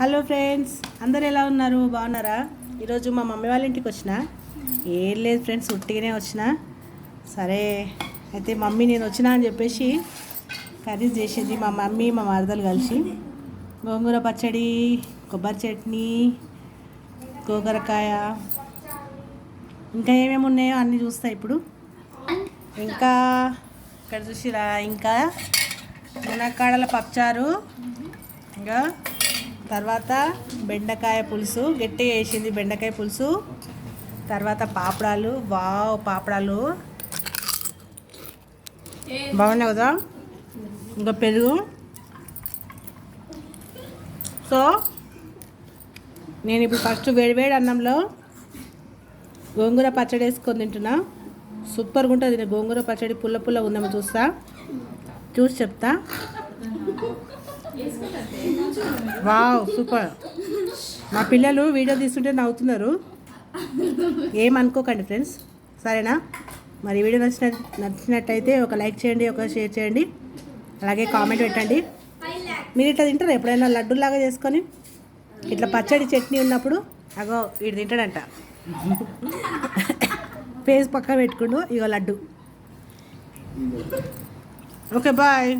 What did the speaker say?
Hello friends అందరు ఎలా ఉన్నారు? బాగున్నారా? ఈరోజు మా మమ్మీ వాళ్ళ ఇంటికి వచ్చిన? ఏం లేదు ఫ్రెండ్స్ ఉట్టిగానే వచ్చిన. సరే అయితే మమ్మీ నేను వచ్చినా అని చెప్పేసి కర్రీస్ చేసింది మా మమ్మీ మా మరదలు కలిసి. గోంగూర పచ్చడి కొబ్బరి చట్నీ గోగరకాయ. ఇంకా ఏమేమి ఉన్నాయో అన్నీ చూస్తా ఇప్పుడు. ఇంకా ఇక్కడ చూసిరా ఇంకా మునక్కాడల పప్పుచారు. ఇంకా తర్వాత బెండకాయ పులుసు గట్టిగా వేసింది బెండకాయ పులుసు. తర్వాత పాపడాలు. వావ్ పాపడాలు. బాగున్నాయి కదా? ఇంకా పెరుగు. సో నేను ఇప్పుడు ఫస్ట్ వేడివేడి అన్నంలో గోంగూర పచ్చడి వేసుకొని తింటున్నా. సూపర్గా ఉంటుంది. గోంగూర పచ్చడి పుల్ల పుల్ల ఉందేమో చూస్తా. చూసి చెప్తా. Wow super. మా పిల్లలు వీడియో తీస్తుంటే నవ్వుతున్నారు. ఏమనుకోకండి ఫ్రెండ్స్. సరేనా? మరి వీడియో నచ్చిన నచ్చినట్టయితే ఒక లైక్ చేయండి ఒక షేర్ చేయండి. అలాగే కామెంట్ పెట్టండి. మీరు ఇట్లా తింటారా? ఎప్పుడైనా లడ్డూలాగా చేసుకొని? ఇట్లా పచ్చడి చట్నీ ఉన్నప్పుడు? అగో వీడు తింటాడంట. ఫేస్ పక్క పెట్టుకుండు ఇగో లడ్డు. Okay bye.